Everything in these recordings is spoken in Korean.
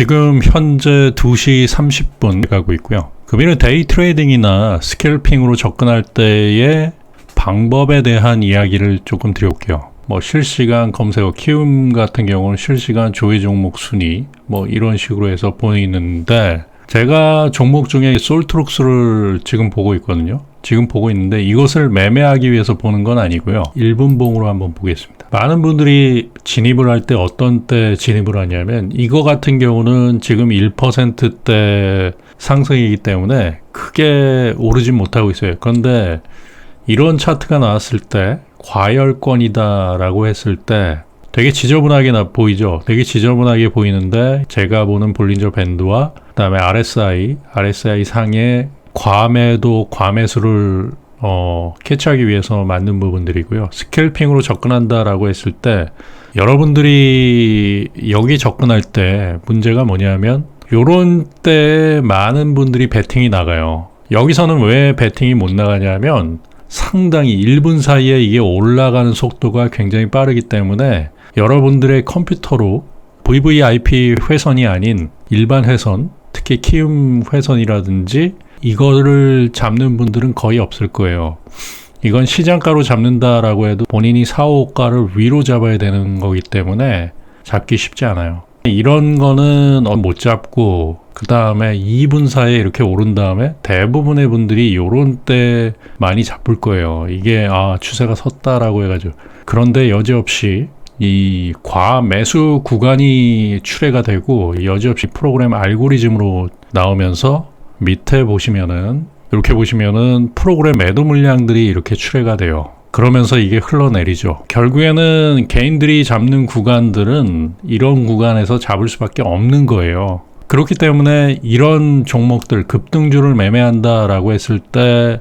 지금 현재 2시 30분 가고 있고요. 금일은 데이 트레이딩이나 스캘핑으로 접근할 때의 방법에 대한 이야기를 조금 드려볼게요. 뭐 실시간 검색어 키움 같은 경우는 실시간 조회 종목 순위 뭐 이런 식으로 해서 보이는데 제가 종목 중에 솔트룩스를 지금 보고 있거든요. 지금 보고 있는데 이것을 매매하기 위해서 보는 건 아니고요. 1분봉으로 한번 보겠습니다. 많은 분들이 진입을 할 때 어떤 때 진입을 하냐면 이거 같은 경우는 지금 1%대 상승이기 때문에 크게 오르진 못하고 있어요. 그런데 이런 차트가 나왔을 때 과열권이다라고 했을 때 되게 지저분하게 나 보이죠. 되게 지저분하게 보이는데 제가 보는 볼린저 밴드와 그다음에 RSI, RSI 상의 과매도 과매수를 어, 캐치하기 위해서 만든 부분들이고요. 스캘핑으로 접근한다라고 했을 때 여러분들이 여기 접근할 때 문제가 뭐냐면 요런 때 많은 분들이 베팅이 나가요. 여기서는 왜 베팅이 못 나가냐면 상당히 1분 사이에 이게 올라가는 속도가 굉장히 빠르기 때문에 여러분들의 컴퓨터로 VVIP 회선이 아닌 일반 회선, 특히 키움 회선이라든지 이거를 잡는 분들은 거의 없을 거예요. 이건 시장가로 잡는다라고 해도 본인이 사호가를 위로 잡아야 되는 거기 때문에 잡기 쉽지 않아요. 이런 거는 못 잡고 그 다음에 2분 사이에 이렇게 오른 다음에 대부분의 분들이 요런 때 많이 잡을 거예요. 이게 아 추세가 섰다라고 해가지고 그런데 여지없이 이 과매수 구간이 출해가 되고 여지없이 프로그램 알고리즘으로 나오면서 밑에 보시면은 이렇게 보시면은 프로그램 매도 물량들이 이렇게 출해가 돼요. 그러면서 이게 흘러내리죠. 결국에는 개인들이 잡는 구간들은 이런 구간에서 잡을 수밖에 없는 거예요. 그렇기 때문에 이런 종목들 급등주를 매매한다라고 했을 때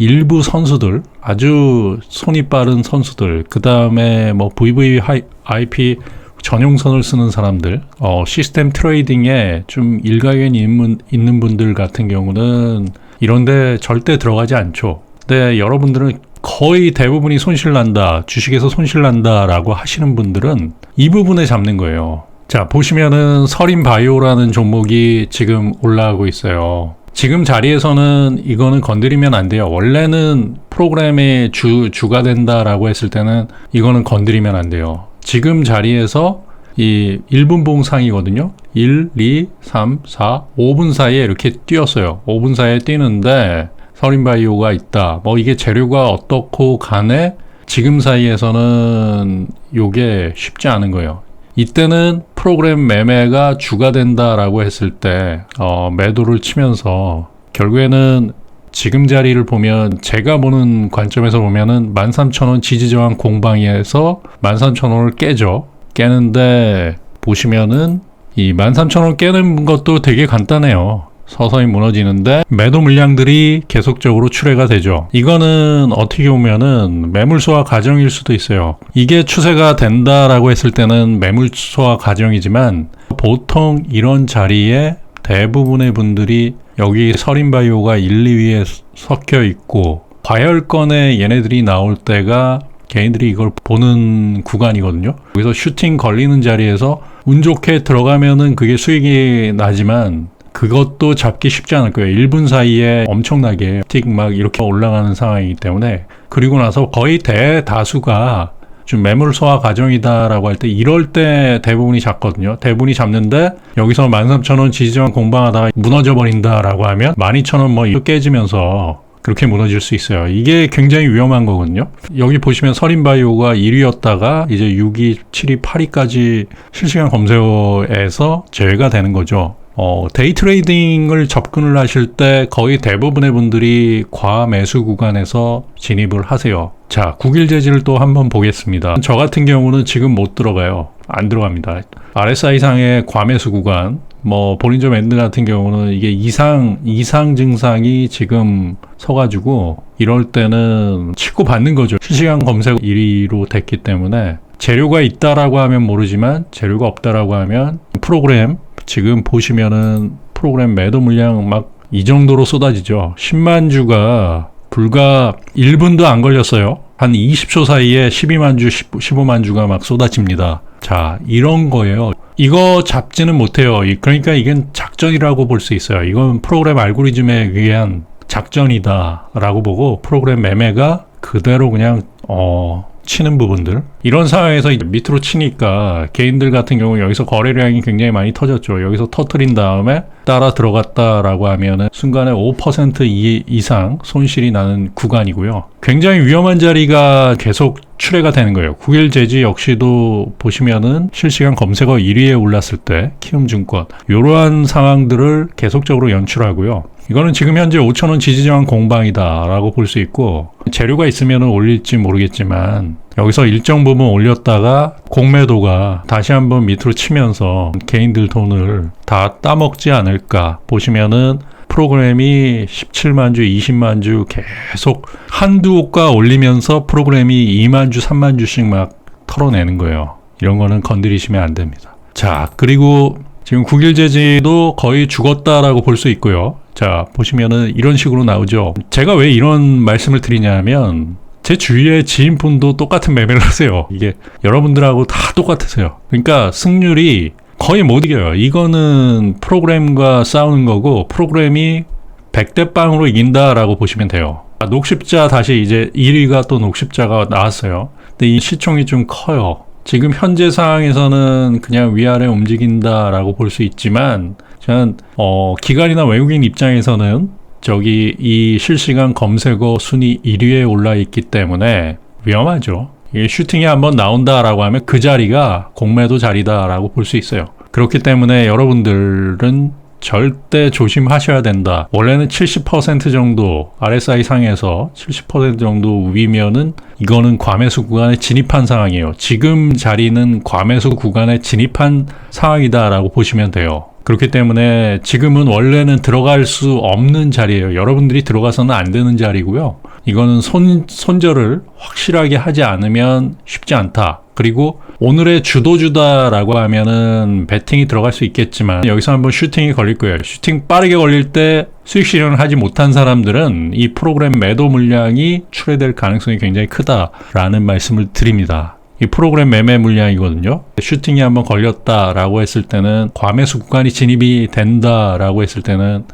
일부 선수들 아주 손이 빠른 선수들 그 다음에 뭐 VVIP 전용선을 쓰는 사람들 어, 시스템 트레이딩에 좀 일가견이 있는, 분들 같은 경우는 이런데 절대 들어가지 않죠. 근데 여러분들은 거의 대부분이 손실 난다 주식에서 손실 난다 라고 하시는 분들은 이 부분에 잡는 거예요. 자 보시면은 서린 바이오라는 종목이 지금 올라가고 있어요. 지금 자리에서는 이거는 건드리면 안 돼요. 원래는 프로그램의 주, 주가 된다라고 했을 때는 이거는 건드리면 안 돼요. 지금 자리에서 이 1분 봉상이거든요. 1, 2, 3, 4, 5분 사이에 이렇게 뛰었어요. 5분 사이에 뛰는데 서린바이오가 있다. 뭐 이게 재료가 어떻고 간에 지금 사이에서는 요게 쉽지 않은 거예요. 이때는 프로그램 매매가 주가 된다라고 했을 때 어, 매도를 치면서 결국에는 지금 자리를 보면 제가 보는 관점에서 보면은 13,000원 지지 저항 공방에서 13,000원을 깨죠. 깨는데 보시면은 이 13,000원 깨는 것도 되게 간단해요. 서서히 무너지는데 매도 물량들이 계속적으로 출해가 되죠. 이거는 어떻게 보면은 매물소화 과정일 수도 있어요. 이게 추세가 된다라고 했을 때는 매물소화 과정이지만 보통 이런 자리에 대부분의 분들이 여기 서린바이오가 1, 2위에 섞여 있고 과열권에 얘네들이 나올 때가 개인들이 이걸 보는 구간이거든요. 여기서 슈팅 걸리는 자리에서 운 좋게 들어가면은 그게 수익이 나지만 그것도 잡기 쉽지 않을 거예요. 1분 사이에 엄청나게 틱 막 이렇게 올라가는 상황이기 때문에 그리고 나서 거의 대다수가 좀 매물 소화 과정이다라고 할 때 이럴 때 대부분이 잡거든요. 대부분이 잡는데 여기서 13,000원 지지만 공방하다가 무너져 버린다라고 하면 12,000원 뭐 이거 깨지면서 그렇게 무너질 수 있어요. 이게 굉장히 위험한 거거든요. 여기 보시면 서린바이오가 1위였다가 이제 6위, 7위, 8위까지 실시간 검색어에서 제외가 되는 거죠. 어, 데이 트레이딩을 접근을 하실 때 거의 대부분의 분들이 과매수 구간에서 진입을 하세요. 자, 국일 재질을 또 한번 보겠습니다. 저 같은 경우는 지금 못 들어가요. 안 들어갑니다. RSI상의 과매수 구간, 뭐, 볼린저 밴드 같은 경우는 이게 이상, 이상 증상이 지금 서가지고 이럴 때는 치고 받는 거죠. 실시간 검색 1위로 됐기 때문에 재료가 있다라고 하면 모르지만 재료가 없다라고 하면 프로그램 지금 보시면은 프로그램 매도 물량 막 이 정도로 쏟아지죠. 10만 주가 불과 1분도 안 걸렸어요. 한 20초 사이에 12만 주, 15만 주가 막 쏟아집니다. 자, 이런 거예요. 이거 잡지는 못해요. 이- 그러니까 이건 작전이라고 볼 수 있어요. 이건 프로그램 알고리즘에 의한 작전이다라고 보고 프로그램 매매가 그대로 그냥 어 치는 부분들 이런 상황에서 밑으로 치니까 개인들 같은 경우 여기서 거래량이 굉장히 많이 터졌죠. 여기서 터트린 다음에 따라 들어갔다라고 하면은 순간에 5% 이- 이상 손실이 나는 구간이고요. 굉장히 위험한 자리가 계속 출해가 되는 거예요. 9일 제지 역시도 보시면은 실시간 검색어 1위에 올랐을 때 키움증권 이러한 상황들을 계속적으로 연출하고요. 이거는 지금 현재 5천원 지지저항 공방이다라고 볼 수 있고 재료가 있으면 올릴지 모르겠지만 여기서 일정 부분 올렸다가 공매도가 다시 한번 밑으로 치면서 개인들 돈을 다 따먹지 않을까 보시면은 프로그램이 17만 주, 20만 주 계속 한두 호가 올리면서 프로그램이 2만 주, 3만 주씩 막 털어내는 거예요. 이런 거는 건드리시면 안 됩니다. 자, 그리고 지금 국일제지도 거의 죽었다라고 볼 수 있고요. 자, 보시면은 이런 식으로 나오죠. 제가 왜 이런 말씀을 드리냐면 제 주위의 지인분도 똑같은 매매를 하세요. 이게 여러분들하고 다 똑같으세요. 그러니까 승률이 거의 못 이겨요. 이거는 프로그램과 싸우는 거고 프로그램이 100대 빵으로 이긴다라고 보시면 돼요. 아, 녹십자 다시 이제 1위가 또 녹십자가 나왔어요. 근데 이 시총이 좀 커요. 지금 현재 상황에서는 그냥 위아래 움직인다라고 볼 수 있지만 저는 어 기관이나 외국인 입장에서는 저기 이 실시간 검색어 순위 1위에 올라 있기 때문에 위험하죠. 이게 슈팅이 한번 나온다라고 하면 그 자리가 공매도 자리다라고 볼 수 있어요. 그렇기 때문에 여러분들은 절대 조심하셔야 된다. 원래는 70% 정도 RSI 상에서 70% 정도 위면은 이거는 과매수 구간에 진입한 상황이에요. 지금 자리는 과매수 구간에 진입한 상황이다라고 보시면 돼요. 그렇기 때문에 지금은 원래는 들어갈 수 없는 자리예요. 여러분들이 들어가서는 안 되는 자리고요. 이거는 손, 손절을 확실하게 하지 않으면 쉽지 않다. 그리고 오늘의 주도주다라고 하면은 배팅이 들어갈 수 있겠지만 여기서 한번 슈팅이 걸릴 거예요. 슈팅 빠르게 걸릴 때 수익 실현을 하지 못한 사람들은 이 프로그램 매도 물량이 출해될 가능성이 굉장히 크다라는 말씀을 드립니다. 이 프로그램 매매 물량이거든요. 슈팅이 한번 걸렸다라고 했을 때는 과매수 구간이 진입이 된다라고 했을 때는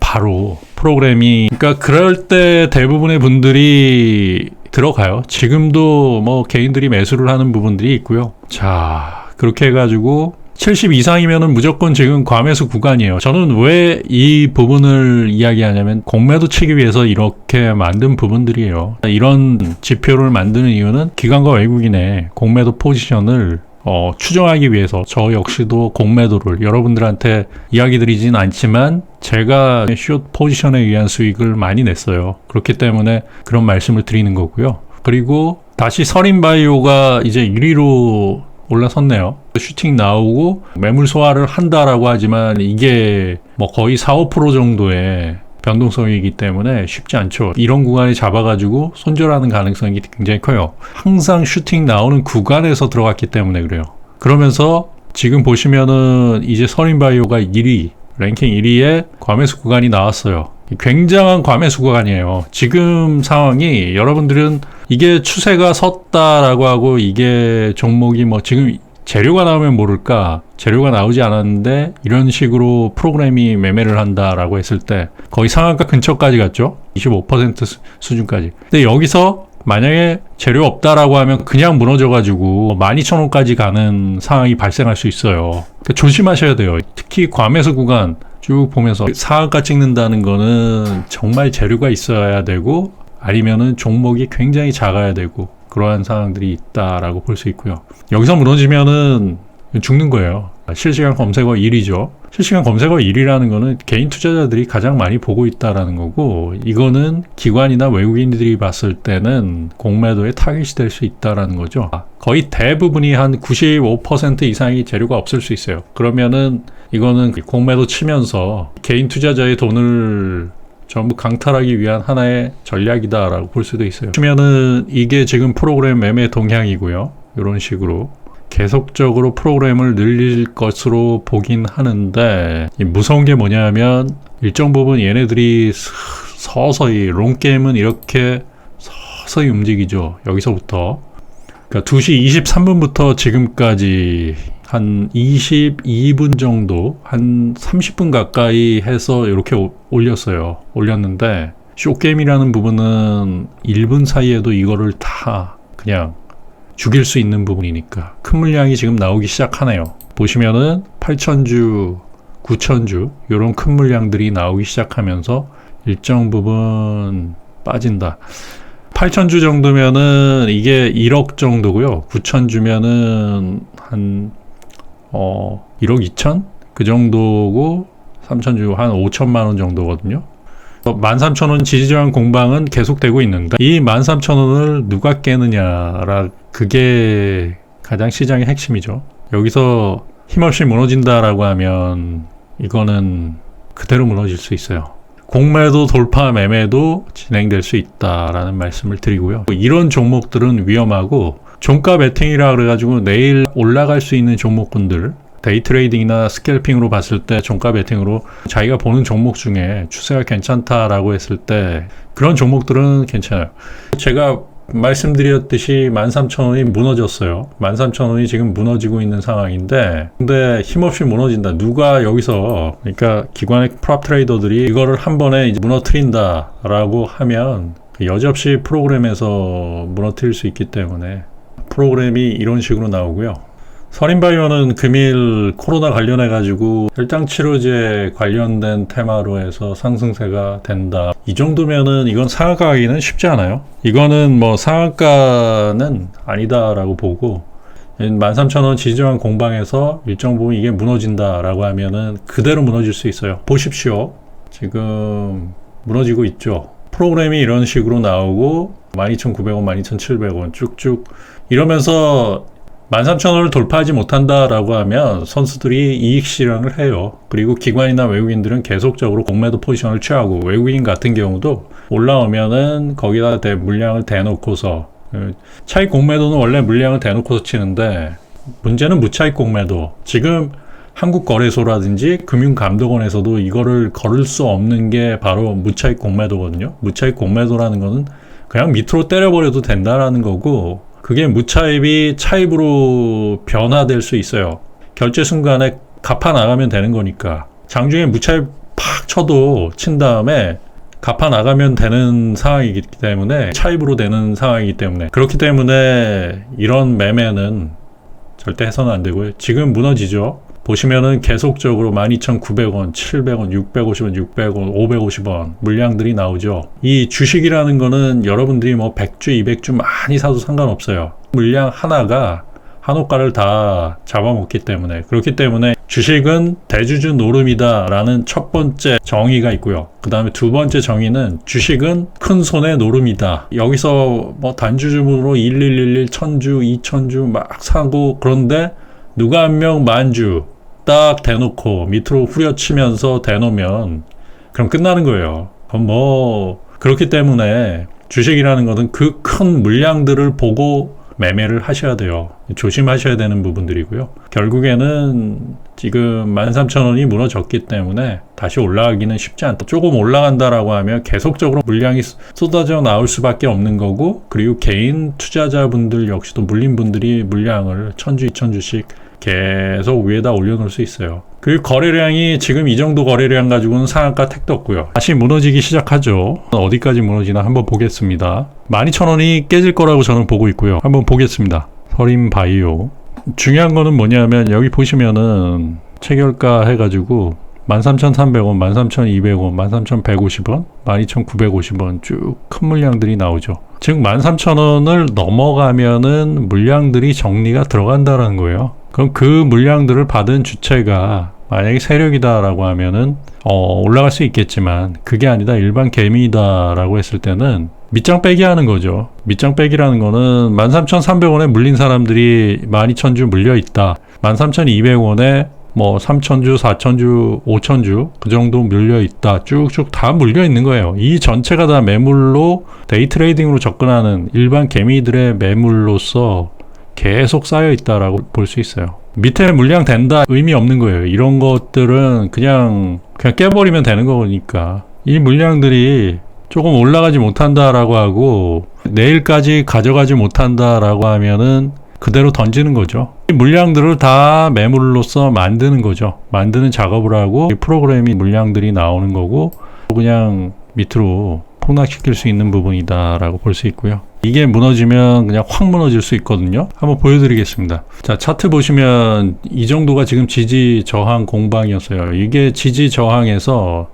바로 프로그램이 그러니까 그럴 때 대부분의 분들이 들어가요. 지금도 뭐 개인들이 매수를 하는 부분들이 있고요. 자, 그렇게 해가지고 70 이상이면은 무조건 지금 과매수 구간이에요. 저는 왜 이 부분을 이야기하냐면 공매도 치기 위해서 이렇게 만든 부분들이에요. 이런 지표를 만드는 이유는 기관과 외국인의 공매도 포지션을 어, 추정하기 위해서 저 역시도 공매도를 여러분들한테 이야기 드리진 않지만 제가 숏 포지션에 의한 수익을 많이 냈어요. 그렇기 때문에 그런 말씀을 드리는 거고요. 그리고 다시 서린바이오가 이제 1위로 올라섰네요. 슈팅 나오고 매물 소화를 한다라고 하지만 이게 뭐 거의 4, 5% 정도의 변동성이기 때문에 쉽지 않죠. 이런 구간에 잡아가지고 손절하는 가능성이 굉장히 커요. 항상 슈팅 나오는 구간에서 들어갔기 때문에 그래요. 그러면서 지금 보시면은 이제 서린바이오가 1위, 랭킹 1위에 과매수 구간이 나왔어요. 굉장한 과매수 구간이에요. 지금 상황이 여러분들은 이게 추세가 섰다라고 하고 이게 종목이 뭐 지금 재료가 나오면 모를까 재료가 나오지 않았는데 이런 식으로 프로그램이 매매를 한다라고 했을 때 거의 상한가 근처까지 갔죠? 25% 수- 수준까지. 근데 여기서 만약에 재료 없다라고 하면 그냥 무너져가지고 12,000원까지 가는 상황이 발생할 수 있어요. 그러니까 조심하셔야 돼요. 특히 과매수 구간 쭉 보면서 상한가 찍는다는 거는 정말 재료가 있어야 되고 아니면은 종목이 굉장히 작아야 되고 그러한 상황들이 있다라고 볼 수 있고요. 여기서 무너지면은 죽는 거예요. 실시간 검색어 1위죠. 실시간 검색어 1위라는 거는 개인 투자자들이 가장 많이 보고 있다라는 거고 이거는 기관이나 외국인들이 봤을 때는 공매도에 타깃이 될 수 있다라는 거죠. 거의 대부분이 한 95% 이상이 재료가 없을 수 있어요. 그러면은 이거는 공매도 치면서 개인 투자자의 돈을 전부 강탈하기 위한 하나의 전략이다라고 볼 수도 있어요. 그러면은 이게 지금 프로그램 매매 동향이고요. 이런 식으로 계속적으로 프로그램을 늘릴 것으로 보긴 하는데 이 무서운 게 뭐냐면 일정 부분 얘네들이 스- 서서히 롱게임은 이렇게 서서히 움직이죠. 여기서부터 그러니까 2시 23분부터 지금까지 한 22분 정도, 한 30분 가까이 해서 이렇게 오- 올렸어요. 올렸는데, 쇼게임이라는 부분은 1분 사이에도 이거를 다 그냥 죽일 수 있는 부분이니까 큰 물량이 지금 나오기 시작하네요. 보시면은 8천주, 9천주 이런 큰 물량들이 나오기 시작하면서 일정 부분 빠진다. 8천주 정도면은 이게 1억 정도고요. 9천주면은 한 어, 1억 2천? 그 정도고 3천주 한 5천만 원 정도거든요. 13,000원 지지저항 공방은 계속되고 있는데 이 13,000원을 누가 깨느냐라 그게 가장 시장의 핵심이죠. 여기서 힘없이 무너진다라고 하면 이거는 그대로 무너질 수 있어요. 공매도 돌파 매매도 진행될 수 있다라는 말씀을 드리고요. 이런 종목들은 위험하고 종가 베팅이라 그래가지고 내일 올라갈 수 있는 종목군들 데이 트레이딩이나 스캘핑으로 봤을 때 종가 베팅으로 자기가 보는 종목 중에 추세가 괜찮다라고 했을 때 그런 종목들은 괜찮아요. 제가 말씀드렸듯이 13,000원이 무너졌어요. 13,000원이 지금 무너지고 있는 상황인데 근데 힘없이 무너진다. 누가 여기서 그러니까 기관의 프랍 트레이더들이 이거를 한 번에 이제 무너뜨린다라고 하면 그 여지없이 프로그램에서 무너뜨릴 수 있기 때문에 프로그램이 이런 식으로 나오고요. 서린바이오는 금일 코로나 관련해 가지고 혈당 치료제 관련된 테마로 해서 상승세가 된다. 이 정도면은 이건 상한가기는 쉽지 않아요. 이거는 뭐 상한가는 아니다라고 보고 13,000원 지지저항 공방에서 일정 부분 이게 무너진다라고 하면은 그대로 무너질 수 있어요. 보십시오. 지금 무너지고 있죠. 프로그램이 이런 식으로 나오고 12,900원, 12,700원 쭉쭉 이러면서 13,000원을 돌파하지 못한다라고 하면 선수들이 이익 실현을 해요. 그리고 기관이나 외국인들은 계속적으로 공매도 포지션을 취하고 외국인 같은 경우도 올라오면은 거기다 대 물량을 대놓고서 그 차익 공매도는 원래 물량을 대놓고서 치는데 문제는 무차익 공매도. 지금 한국거래소라든지 금융감독원에서도 이거를 걸을 수 없는 게 바로 무차익 공매도거든요. 무차익 공매도라는 거는 그냥 밑으로 때려버려도 된다라는 거고 그게 무차입이 차입으로 변화될 수 있어요. 결제 순간에 갚아 나가면 되는 거니까. 장중에 무차입 팍 쳐도 친 다음에 갚아 나가면 되는 상황이기 때문에 차입으로 되는 상황이기 때문에 그렇기 때문에 이런 매매는 절대 해서는 안 되고요. 지금 무너지죠. 보시면은 계속적으로 12,900원, 700원, 650원, 600원, 550원 물량들이 나오죠. 이 주식이라는 거는 여러분들이 뭐 100주, 200주 많이 사도 상관없어요. 물량 하나가 한호가를 다 잡아먹기 때문에 그렇기 때문에 주식은 대주주 노름이다라는 첫 번째 정의가 있고요. 그 다음에 두 번째 정의는 주식은 큰 손의 노름이다. 여기서 뭐 단주주문으로 1111, 1000주, 2000주 막 사고 그런데 누가 한 명 만주 딱 대놓고 밑으로 후려치면서 대놓으면 그럼 끝나는 거예요. 그럼 뭐 그렇기 때문에 주식이라는 것은 그 큰 물량들을 보고 매매를 하셔야 돼요. 조심하셔야 되는 부분들이고요. 결국에는 지금 13,000원이 무너졌기 때문에 다시 올라가기는 쉽지 않다. 조금 올라간다라고 하면 계속적으로 물량이 쏟아져 나올 수밖에 없는 거고, 그리고 개인 투자자분들 역시도 물린 분들이 물량을 천주, 이천주씩 계속 위에다 올려놓을 수 있어요. 그 거래량이 지금 이 정도 거래량 가지고는 상한가 택도 없고요. 다시 무너지기 시작하죠. 어디까지 무너지나 한번 보겠습니다. 12,000원이 깨질 거라고 저는 보고 있고요. 한번 보겠습니다. 서림 바이오. 중요한 거는 뭐냐면 여기 보시면은 체결가 해가지고 13,300원, 13,200원, 13,150원, 12,950원 쭉 큰 물량들이 나오죠. 즉 13,000원을 넘어가면은 물량들이 정리가 들어간다는 거예요. 그럼 그 물량들을 받은 주체가 만약에 세력이다라고 하면은 어, 올라갈 수 있겠지만 그게 아니다 일반 개미다라고 했을 때는 밑장 빼기 하는 거죠. 밑장 빼기라는 거는 13,300원에 물린 사람들이 12,000주 물려 있다. 13,200원에 뭐 3,000주, 4,000주, 5,000주 그 정도 물려 있다. 쭉쭉 다 물려 있는 거예요. 이 전체가 다 매물로 데이 트레이딩으로 접근하는 일반 개미들의 매물로서 계속 쌓여 있다라고 볼 수 있어요. 밑에 물량 된다 의미 없는 거예요. 이런 것들은 그냥 그냥 깨버리면 되는 거니까 이 물량들이 조금 올라가지 못한다라고 하고 내일까지 가져가지 못한다라고 하면은 그대로 던지는 거죠. 이 물량들을 다 매물로서 만드는 거죠. 만드는 작업을 하고 이 프로그램이 물량들이 나오는 거고 그냥 밑으로 폭락시킬 수 있는 부분이다라고 볼 수 있고요. 이게 무너지면 그냥 확 무너질 수 있거든요. 한번 보여드리겠습니다. 자, 차트 보시면 이 정도가 지금 지지 저항 공방이었어요. 이게 지지 저항에서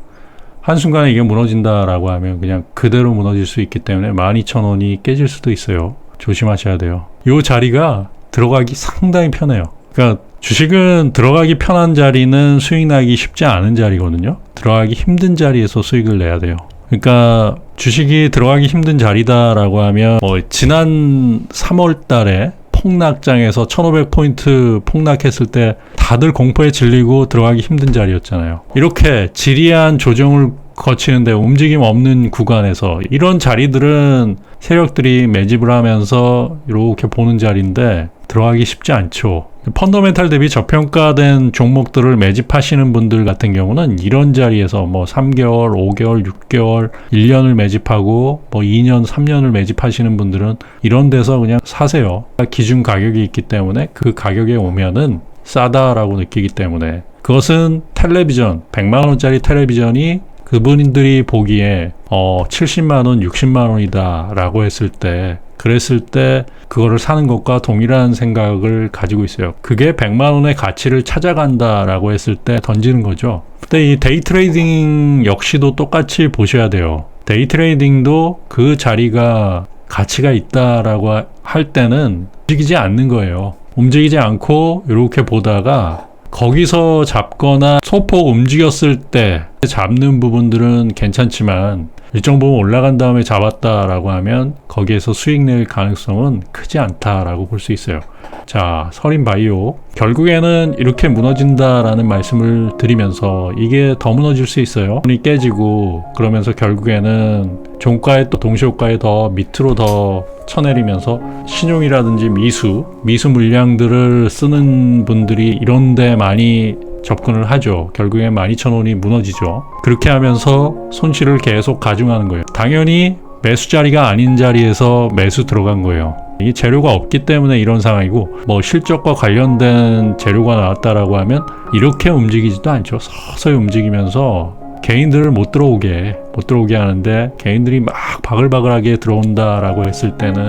한순간에 이게 무너진다라고 하면 그냥 그대로 무너질 수 있기 때문에 12,000원이 깨질 수도 있어요. 조심하셔야 돼요. 이 자리가 들어가기 상당히 편해요. 그러니까 주식은 들어가기 편한 자리는 수익 나기 쉽지 않은 자리거든요. 들어가기 힘든 자리에서 수익을 내야 돼요. 그러니까 주식이 들어가기 힘든 자리다라고 하면 뭐 지난 3월 달에 폭락장에서 1500포인트 폭락했을 때 다들 공포에 질리고 들어가기 힘든 자리였잖아요. 이렇게 지리한 조정을 거치는데 움직임 없는 구간에서 이런 자리들은 세력들이 매집을 하면서 이렇게 보는 자리인데 들어가기 쉽지 않죠. 펀더멘탈 대비 저평가된 종목들을 매집하시는 분들 같은 경우는 이런 자리에서 뭐 3개월, 5개월, 6개월, 1년을 매집하고 뭐 2년, 3년을 매집하시는 분들은 이런 데서 그냥 사세요. 기준 가격이 있기 때문에 그 가격에 오면은 싸다라고 느끼기 때문에 그것은 텔레비전, 100만 원짜리 텔레비전이 그분들이 보기에 어 70만 원, 60만 원이다라고 했을 때 그랬을 때 그거를 사는 것과 동일한 생각을 가지고 있어요. 그게 100만 원의 가치를 찾아간다라고 했을 때 던지는 거죠. 근데 이 데이 트레이딩 역시도 똑같이 보셔야 돼요. 데이 트레이딩도 그 자리가 가치가 있다라고 할 때는 움직이지 않는 거예요. 움직이지 않고 이렇게 보다가 거기서 잡거나 소폭 움직였을 때 잡는 부분들은 괜찮지만 일정 부분 올라간 다음에 잡았다라고 하면 거기에서 수익 낼 가능성은 크지 않다라고 볼 수 있어요. 자, 서린 바이오. 결국에는 이렇게 무너진다라는 말씀을 드리면서 이게 더 무너질 수 있어요. 돈이 깨지고 그러면서 결국에는 종가에 또 동시효과에 더 밑으로 더 쳐내리면서 신용이라든지 미수, 미수 물량들을 쓰는 분들이 이런데 많이 접근을 하죠. 결국엔 12,000원이 무너지죠. 그렇게 하면서 손실을 계속 가중하는 거예요. 당연히 매수 자리가 아닌 자리에서 매수 들어간 거예요. 이 재료가 없기 때문에 이런 상황이고 뭐 실적과 관련된 재료가 나왔다라고 하면 이렇게 움직이지도 않죠. 서서히 움직이면서 개인들을 못 들어오게 못 들어오게 하는데 개인들이 막 바글바글하게 들어온다라고 했을 때는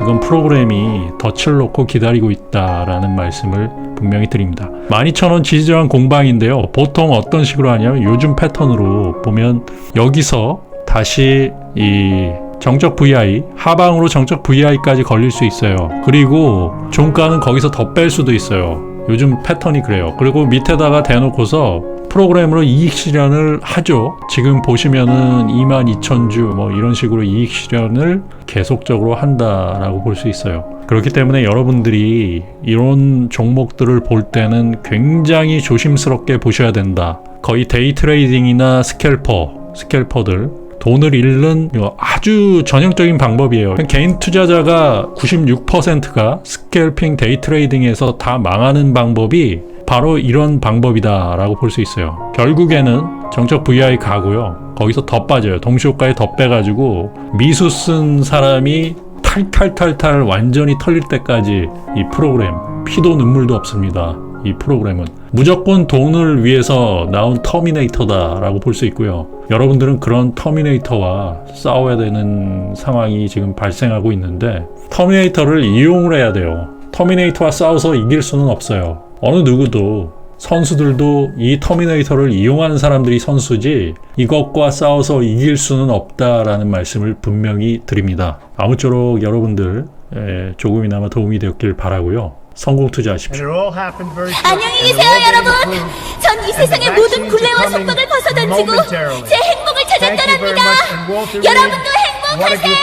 이건 프로그램이 덫을 놓고 기다리고 있다라는 말씀을 분명히 드립니다. 12,000원 지지저항 공방인데요. 보통 어떤 식으로 하냐면 요즘 패턴으로 보면 여기서 다시 이 정적 VI 하방으로 정적 VI까지 걸릴 수 있어요. 그리고 종가는 거기서 더 뺄 수도 있어요. 요즘 패턴이 그래요. 그리고 밑에다가 대놓고서 프로그램으로 이익 실현을 하죠. 지금 보시면은 22,000주 뭐 이런 식으로 이익 실현을 계속적으로 한다라고 볼 수 있어요. 그렇기 때문에 여러분들이 이런 종목들을 볼 때는 굉장히 조심스럽게 보셔야 된다. 거의 데이 트레이딩이나 스캘퍼, 스캘퍼들 돈을 잃는 아주 전형적인 방법이에요. 개인 투자자가 96%가 스캘핑 데이 트레이딩에서 다 망하는 방법이 바로 이런 방법이다라고 볼 수 있어요. 결국에는 정적 VI 가고요. 거기서 더 빠져요. 동시효과에 더 빼가지고 미수 쓴 사람이 탈탈탈탈 완전히 털릴 때까지 이 프로그램 피도 눈물도 없습니다. 이 프로그램은 무조건 돈을 위해서 나온 터미네이터다라고 볼 수 있고요. 여러분들은 그런 터미네이터와 싸워야 되는 상황이 지금 발생하고 있는데 터미네이터를 이용을 해야 돼요. 터미네이터와 싸워서 이길 수는 없어요. 어느 누구도 선수들도 이 터미네이터를 이용하는 사람들이 선수지 이것과 싸워서 이길 수는 없다라는 말씀을 분명히 드립니다. 아무쪼록 여러분들 에, 조금이나마 도움이 되었길 바라고요. 성공 투자하십시오. 안녕히 계세요, 여러분. 전 이 세상의 모든 굴레와 속박을 벗어던지고 제 행복을 찾아 떠납니다. 여러분도 행복하세요.